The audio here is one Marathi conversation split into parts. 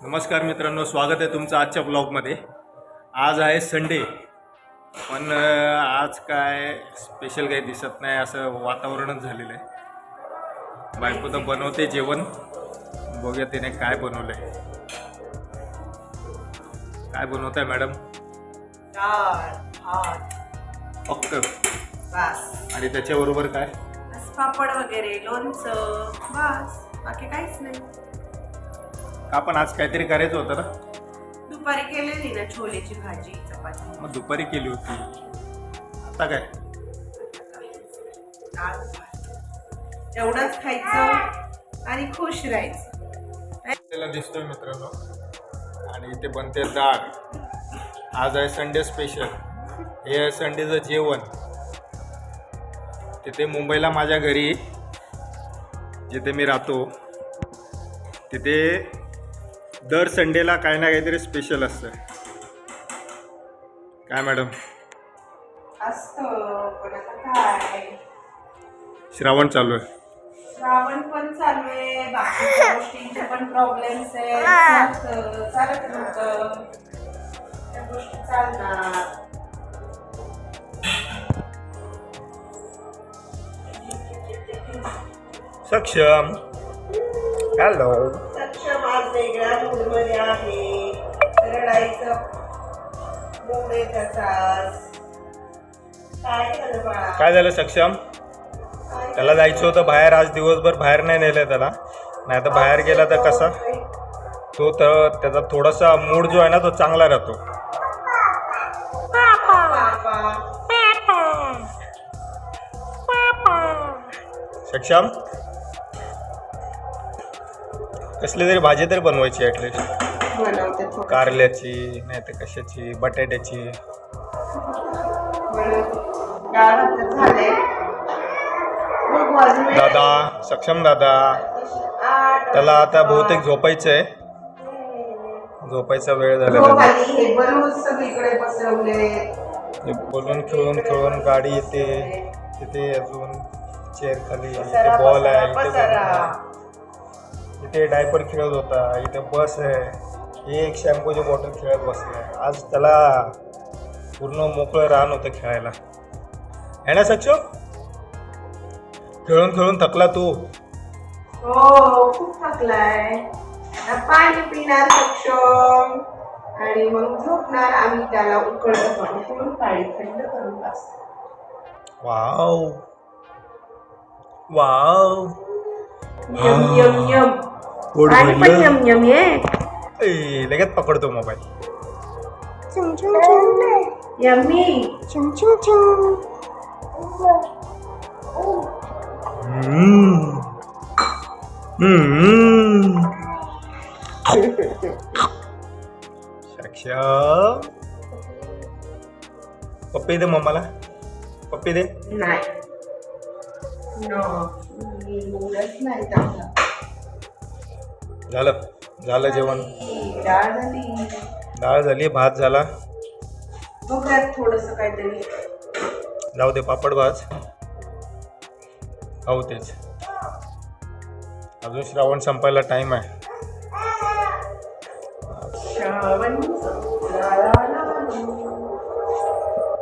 नमस्कार मित्रांनो स्वागत आहे तुमचं आजच्या ब्लॉगमध्ये आज आहे संडे पण आज काय स्पेशल काही दिसत नाही असं वातावरणच झालेलं आहे. बायको तर बनवते जेवण. बघूया तिने काय बनवलं आहे काय बनवत आहे मॅडम फक्त. बस. आणि त्याच्याबरोबर काय? पापड वगैरे लोणचं बस. बाकी काहीच नाही. आपण आज काहीतरी करायचं होतं ना? दुपारी केलेली ना छोलेची भाजी चपाती. मग दुपारी केली होती. आता काय? डाळ भात. एवढंच खायचं आणि खुश राहायचं. आपल्याला दिसतोय मित्रांनो. आणि इथे बनते डाळ आज आहे संडे स्पेशल हे आहे संडेचं जेवण. तिथे मुंबईला माझ्या घरी जिथे मी राहतो तिथे दर संडेला काही ना काहीतरी स्पेशल असतं. काय मॅडम असतं पण आता काय श्रावण चालू आहे. श्रावण पण चालू आहे बाकीच्या गोष्टींचे पण प्रॉब्लेम्स आहेत. चालतं, चालत नव्हतं त्या गोष्टी चालणार. सक्षम. हॅलो वेगळ्या मूडमध्ये आहे. रडायचं. मूड आहे त्याचा आज. काय झालं बाळा? काय झालं सक्षम? काय त्याला जायचं होतं बाहेर. आज दिवसभर बाहेर नाही नेलं त्याला. नाही तर बाहेर गेला तर कसा? तो तर त्याचा थोडासा मूड जो आहे ना तो चांगला राहतो. पापा. सक्षम? कसली तरी भाजी तरी बनवायची ॲटलिस्ट बनवते थोडं कारल्याची नाही तर कशाची बटाट्याची बनवते डाळ भात तर झाले बघू अजून वेळ आहे. दादा सक्षम दादा आठ त्याला आता बहुतेक झोपायचं आहे. झोपायचा वेळ झाला त्याला आली. हे बलून सगळीकडे पसरवले ते बोलून खेळून खेळून गाडी येते तिथे अजून चेअर खाली इथे पसारा, बॉल आहे पसारा. आहे. इथे डायपर खेळत होता इथे बस आहे. हे एक शॅम्पूची बॉटल खेळत बसलाय आज त्याला पूर्ण मोकळं रान होतं खेळायला. आहे ना सक्षम खेळून खेळून थकला तू? हो खूप थकलाय. आता पाणी पिणार सक्षम आणि मग झोपणार आम्ही त्याला उकळत पाणी पिऊन पाणी थंड करून wow. Wow. Yum yum yum पोट पाणी पण भरलं. यम यम ये. ए, लगेच पकडतो मोबाईल. यम्मी. हम्म. हम्म. सक्षम पप्पी दे मम्माला. पप्पी दे. नाही. झालं. झालं जेवण. डाळ झाली. डाळ झाली भात झाला. बघूयात थोडस काहीतरी. जाऊ दे पापड भाज. खाऊ तेच. अजून श्रावण संपायला टाइम आहे.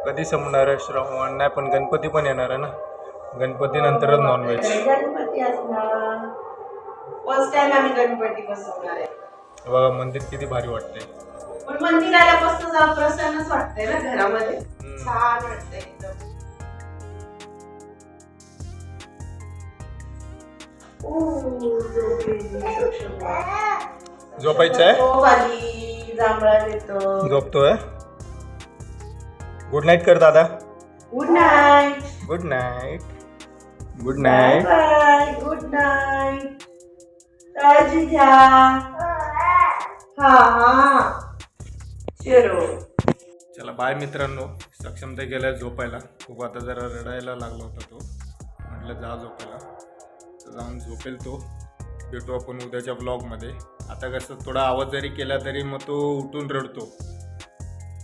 कधी संपणार आहे श्रावण? नाही पण गणपती पण येणार आहे ना. गणपती नंतरच नॉनव्हेज गणपती असणार. फर्स्ट टाइम आम्ही गणपती बसवणार आहे. बघा मंदिर किती भारी वाटते पण मंदिराला मस्त प्रसन्नच वाटतंय ना घरामध्ये. छान वाटतंय एकदम. ऊ, झोपलेली सक्षम. झोपायचं आहे? झोप आली जांभळा येतो झोपतोय? गुड नाईट कर दादा. Good night good night good night bye good night काळजी घ्या. हा हा. चिरो चला बाय मित्रांनो. सक्षम ते गेलाय झोपायला. खूप आता जरा रडायला लागला होता तो. म्हटलं जा झोपायला. तर जाऊन झोपेल तो. भेटू आपण उद्याच्या ब्लॉगमध्ये आता कसं थोडा आवाज जरी केला तरी मग तो उठून रडतो.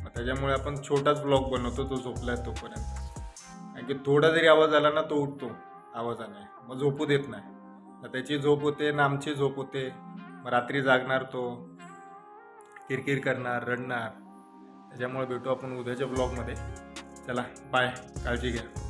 मग त्याच्यामुळे आपण छोटाच ब्लॉग बनवतो तो झोपलाय तोपर्यंत. कारण की थोडा जरी आवाज आला ना तो उठतो. आवाजाने. मग झोपू देत नाही. तर त्याची झोप होते ना आमची झोप होते. मग रात्री जागणार तो किरकिर करणार रडणार. त्याच्यामुळे भेटू आपण उद्याच्या ब्लॉगमध्ये चला बाय काळजी घ्या.